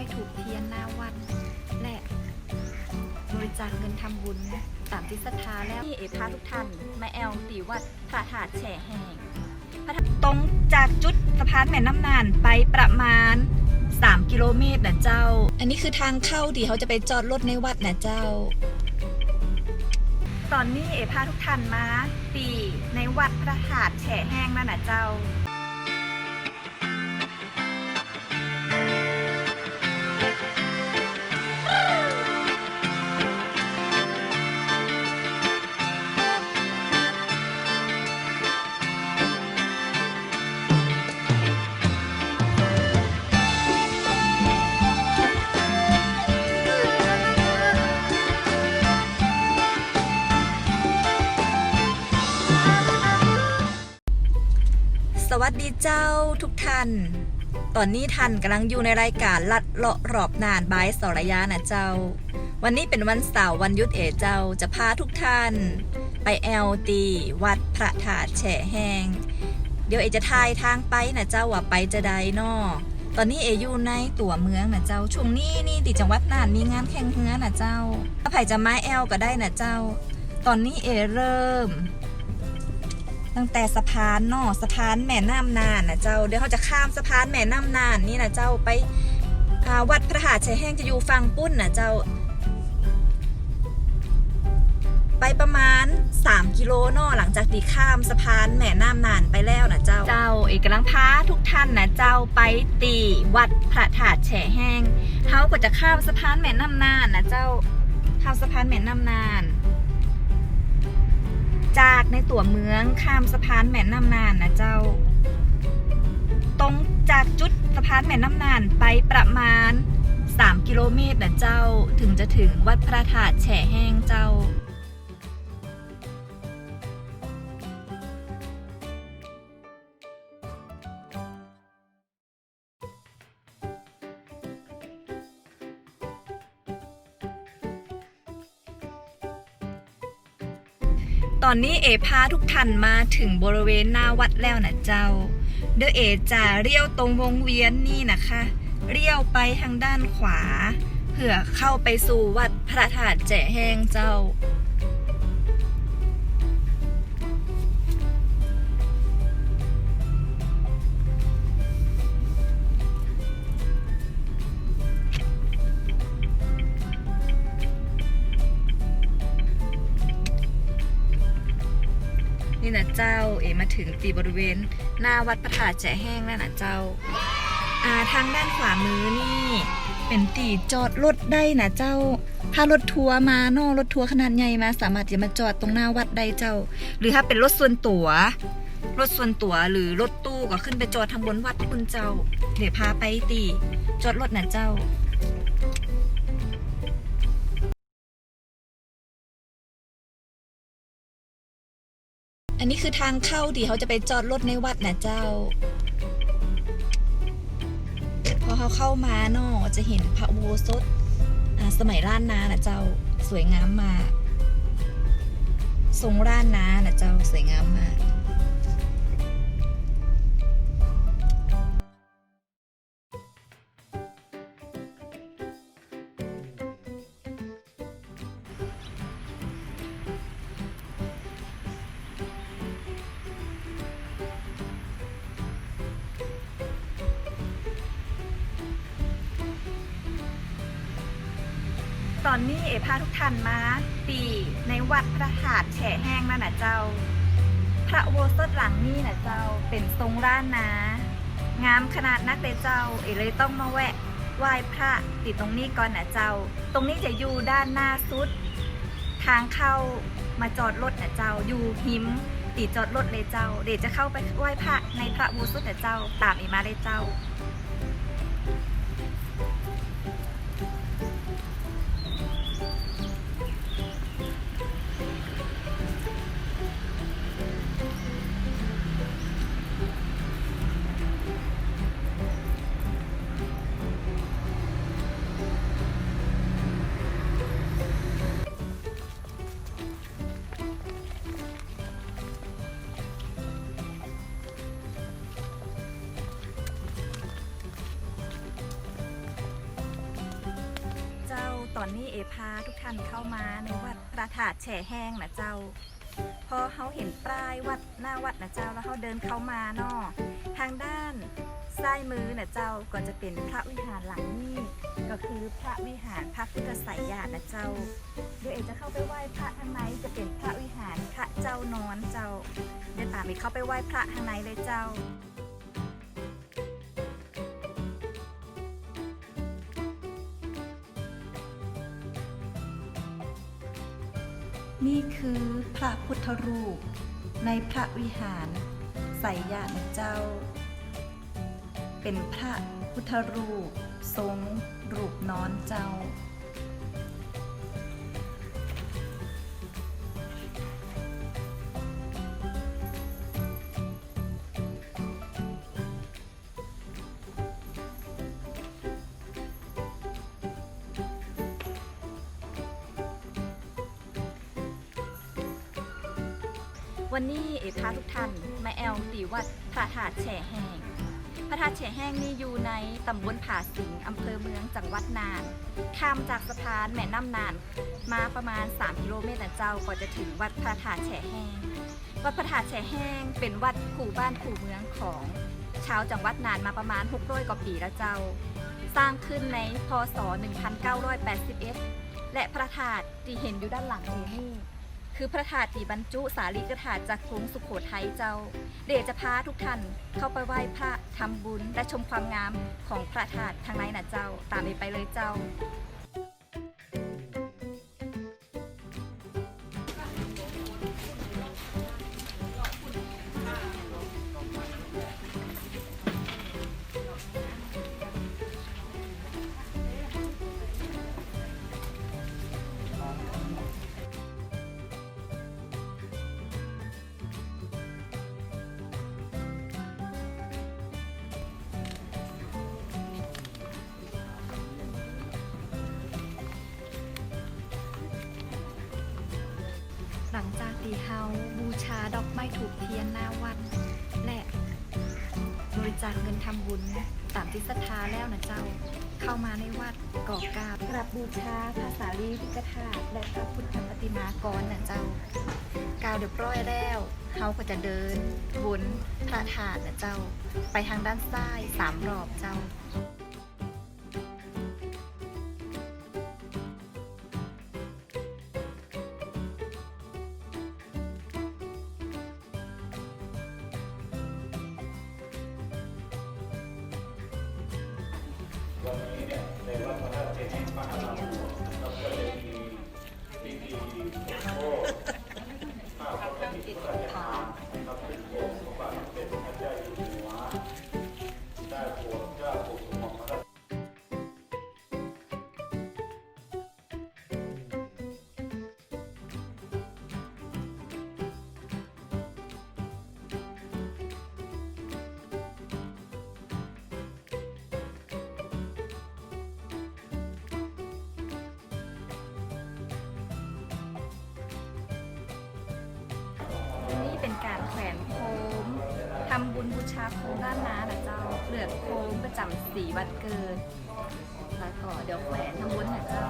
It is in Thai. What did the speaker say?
ม้ถูกเทียนหน้าวัด และบริจาคเงินทำบุญตามที่ศรัทธาแล้วที่เอพาทุกท่านมาแอลตีวัดพระธาตุแช่แห้งตรงจากจุดสะพานแม่น้ำนานไปประมาณ 3 กิโลเมตรนะเจ้า อันนี้คือทางเข้าที่เขาจะไปจอดรถในวัดนะเจ้า ตอนนี้เอพาทุกท่านมาตีในวัดพระธาตุแฉแห้งแล้วนะเจ้า สวัสดีเจ้าทุกท่าน ตอนนี้ท่านกำลังอยู่ในรายการลัดเลาะรอบนานบายสรยานะเจ้า วันนี้เป็นวันเสาร์วันยุดเอเจ้าจะพาทุกท่าน ไปแอลตีวัดพระธาตุแฉแห้ง เดี๋ยวเอจะทายทางไปนะเจ้าว่าไปจะใดนอตอนนี้เออยู่ในตัวเมืองนะเจ้า ช่วงนี้นี่ติจังหวัดน่านมีงานแข่งเฮือนะเจ้าถ้าไผ่จะมาแอลก็ได้นะเจ้า ตอนนี้เอเริ่ม ตั้งแต่สะพานนอสะพานแม่น้ำนานนะเจ้าเดี๋ยวเขาจะข้ามสะพานแม่น้ำนานนี่นะเจ้าไปาวัดพระหาชัยแห้งจะอยู่ฟังปุ้นนะเจ้า ไปประมาณ 3 กิโลนอหลังจากที่ข้ามสะพานแม่น้ำนานไปแล้วนะเจ้าเจ้าเอกลังพาทุกท่านนะเจ้าไปตีวัดพระธาตุแฉแห้งเขาก็จะข้ามสะพานแม่น้ำนานนะเจ้าข้ามสะพานแม่น้ำนาน จากในตัวเมืองข้ามสะพานแม่น้ำนานนะเจ้า ตรงจากจุดสะพานแม่น้ำนานไปประมาณ 3 กิโลเมตรนะเจ้าถึงจะถึงวัดพระธาตุแฉแห้งเจ้า ตอนนี้เอพาทุกท่านมาถึงบริเวณหน้าวัดแล้วนะเจ้า เดอเอจะเลี้ยวตรงวงเวียนนี่นะคะเลี้ยวไปทางด้านขวา เพื่อเข้าไปสู่วัดพระธาตุแจ่แห้งเจ้า เจ้า เอมาถึงตีบริเวณ หน้าวัดพระธาตุแจ่แห้งแล้วนะเจ้าอ่าทางด้านขวามือนี่ เป็นตีจอดรถได้นะเจ้า ถ้ารถทัวร์มานอะรถทัวร์ขนาดใหญ่มา สามารถจะมาจอดตรงหน้าวัดได้เจ้า หรือถ้าเป็นรถส่วนตัว รถส่วนตัวหรือรถตู้ก็ขึ้นไปจอดทางบนวัดคุณเจ้า เดี๋ยวพาไปตีจอดรถนะเจ้า อันนี้คือทางเข้าดีเขาจะไปจอดรถในวัดนะเจ้า พอเขาเข้ามาเนาะจะเห็นพระอุโบสถสมัยล้านนานะเจ้าสวยงามมากทรงล้านนานะเจ้า อนนี้เอพาทุกท่านมาตีในวัดพระธาตุแฉแห้งแล้วนะเจ้า พระโบสถหลังนี้นะเจ้าเป็นทรงร่านนะงามขนาดนักเลยเจ้า เอเลยต้องมาแวะไหว้พระติดตรงนี้ก่อนนะเจ้า ตรงนี้จะอยู่ด้านหน้าสุด ทางเข้ามาจอดรถนะเจ้า อยู่หิมติดจอดรถเลยเจ้า เดี๋ยวจะเข้าไปไหว้พระในพระโบสถนะเจ้า ตามเอมาเลยเจ้า นี้เอพาทุกท่านเข้ามาในวัดพระธาตุแฉแห้งนะเจ้า พอเขาเห็นป้ายวัดหน้าวัดนะเจ้าแล้วเขาเดินเข้ามาเนาะทางด้านซ้ายมือนะเจ้าก็จะเป็นพระวิหารหลังนี้ก็คือพระวิหารพระพุทธไสยญาณนะเจ้าเดี๋ยวเอจะเข้าไปไหว้พระทางในจะเป็นพระวิหารพระเจ้านอนเจ้า เดี๋ยวตามไปเข้าไปไหว้พระทางในเลยเจ้า นี่คือพระพุทธรูป ในพระวิหารไสยานเจ้า เป็นพระพุทธรูปทรงรูปนอนเจ้า วันนี้เอพาทุกท่านมาแอลตีวัดพระธาตุแฉแห้งพระธาตุแฉแห้งนี่อยู่ในตำบลผาสิงอำเภอเมืองจังหวัดน่านข้ามจากสะพานแม่น้ำน่าน มาประมาณ 3 กิโลเมตรนะเจ้าก็จะถึงวัดพระธาตุแฉแห้งวัดพระธาตุแฉแห้ง เป็นวัดขู่บ้านขู่เมืองของชาวจังหวัดน่านมาประมาณ600กว่าปีแล้วเจ้า สร้างขึ้นในพศ 1981 และพระธาตุที่เห็นอยู่ด้านหลังนี้นี่ คือพระธาตุที่บรรจุสารีกถาจากกรุงสุโขทัยเจ้า เดชจะพาทุกท่านเข้าไปไหว้พระทำบุญและชมความงามของพระธาตุทางในนะเจ้า ตามไปไปเลยเจ้า จากที่เฮาบูชาดอกไม้ถูกเทียนหน้าวัด และบริจาคเงินทำบุญตามที่ศรัทธาแล้วนะเจ้า เข้ามาในวัดก่อกราบกราบบูชาพระสารีริกธาตุและพระพุทธปฏิมากรนะเจ้ากล่าวเรียบร้อยแล้วเฮาก็จะเดินวนพระธาตุนะเจ้า ไปทางด้านซ้ายสามรอบเจ้า บูชาโคมด้านหน้านะเจ้าเปลือกโคมประจำสีวันเกิด แล้วก็เดี๋ยวแขวนทำบุญนะเจ้า